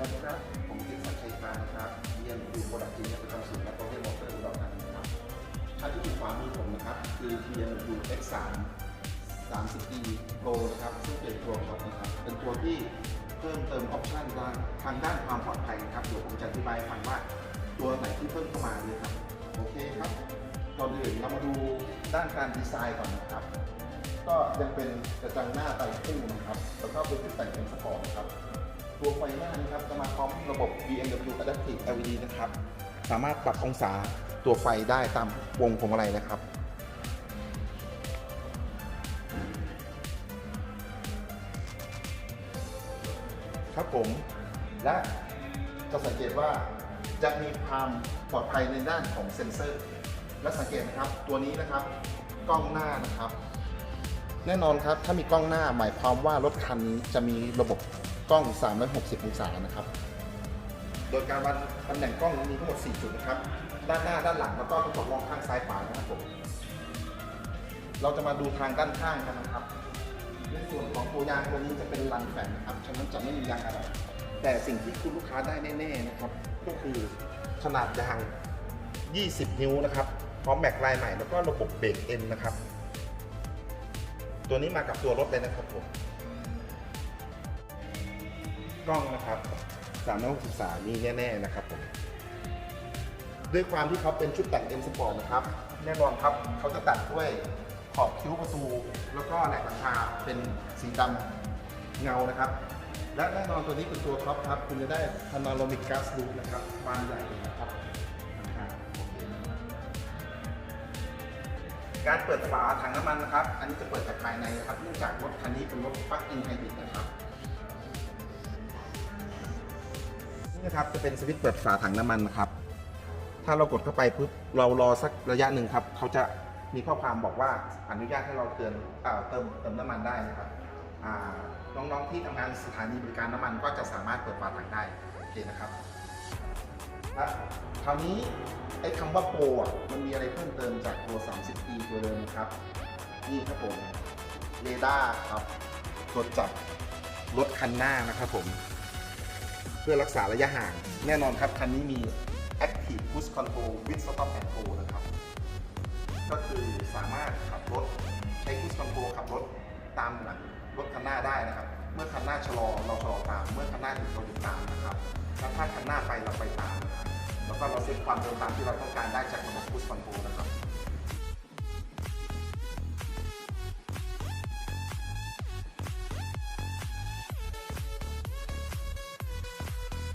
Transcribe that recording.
วัสดีครับ ผมกิ๊กสัญชัยปานะครับเรียนดูโปรดักต์จีนประจำศูนย์และโปรเจกต์มอเตอร์อุดรธานีครับท่านที่อยู่ขวามือผมนะครับ คือ BMW X3 30D Pro นะครับ ซึ่งเป็นตัวท็อปนะครับ เป็นตัวที่เพิ่มเติมออปชั่นด้านทางด้านความปลอดภัยนะครับ เดี๋ยวผมจะอธิบายฟังว่าตัวไหนที่เพิ่มเข้ามาเลยครับ โอเคครับ ก่อนอื่นเรามาดูด้านการดีไซน์ก่อนนะครับ ก็ยังเป็นกระจังหน้าไตรคู่นะครับ แล้วก็เป็นชุดแต่งเป็นสปอร์ตนะครับ ตัวไฟหน้านะครับจะมาพร้อมระบบ BMW Adaptive LED นะครับ สามารถปรับองศาตัวไฟได้ตามวงพวงมาลัยนะครับ ครับผม และจะสังเกตว่าจะมีความปลอดภัยในด้านของเซ็นเซอร์ และสังเกตนะครับตัวนี้นะครับกล้องหน้านะครับ แน่นอนครับถ้ามีกล้องหน้าหมายความว่ารถคันนี้จะมีระบบ กล้อง 360 องศานะครับ โดยการวางตำแหน่งกล้องมีทั้งหมด 4 จุดนะครับ ด้านหน้าด้านหลังแล้วก็กระจกมองข้างซ้ายขวานะครับผมเราจะมาดูทางด้านข้างกันนะครับ ในส่วนของตัวยางตัวนี้จะเป็นลันแฟนนะครับ ฉะนั้นจะไม่มียางอะไร แต่สิ่งที่คุณลูกค้าได้แน่ๆนะครับ ก็คือขนาดยาง 20 นิ้วนะครับ พร้อมแม็กลายใหม่แล้วก็ระบบเบรกเอ็นนะครับ ตัวนี้มากับตัวรถเลยนะครับผม กล้องนะครับ363มีแน่ๆนะครับผมด้วยความที่เขาเป็นชุดแต่ง M Sport นะครับ แน่นอนครับเขาจะตัดด้วยขอบคิ้วประตู แล้วก็แหลกหลังคาเป็นสีดำเงานะครับ และแน่นอนตัวนี้เป็นตัวท็อปครับ คุณจะได้ Panoramic Glass Roof นะครับบานใหญ่นะครับ การเปิดฝาถังน้ำมันนะครับ อันนี้จะเปิดจากภายในนะครับเนื่องจากรถคันนี้เป็นรถปลั๊กอินไฮบริดนะครับ นะครับจะเป็นสวิตช์เปิดฝาถังน้ำมันนะครับ ถ้าเรากดเข้าไปปุ๊บเรารอสักระยะหนึ่งครับเขาจะมีข้อความบอกว่าอนุญาตให้เราเตือนเอ่อเติมเติมน้ำมันได้นะครับน้องๆที่ทำงานสถานีบริการน้ำมันก็จะสามารถเปิดฝาถังได้โอเคนะครับและคราวนี้ไอ้คำว่าโปรมันมีอะไรเพิ่มเติมจากตัว 30 e ตัวเดิมนะครับนี่ครับผมเรดาร์ครับตรวจจับรถคันหน้านะครับผม พื่อรักษาระยะห่าง แน่นอนครับ คันนี้มี Active Cruise Control with Stop and Go นะครับ ก็คือสามารถขับรถใช้ Cruise Control ขับรถตามหลังรถคันหน้าได้นะครับ เมื่อคันหน้าชะลอเราชะลอตาม เมื่อคันหน้าหยุดเราหยุดตามนะครับแล้วถ้าคันหน้าไปเราไปตาม แล้วก็เราเซ็ตความเร็วตามที่เราต้องการได้จากระบบ Cruise Control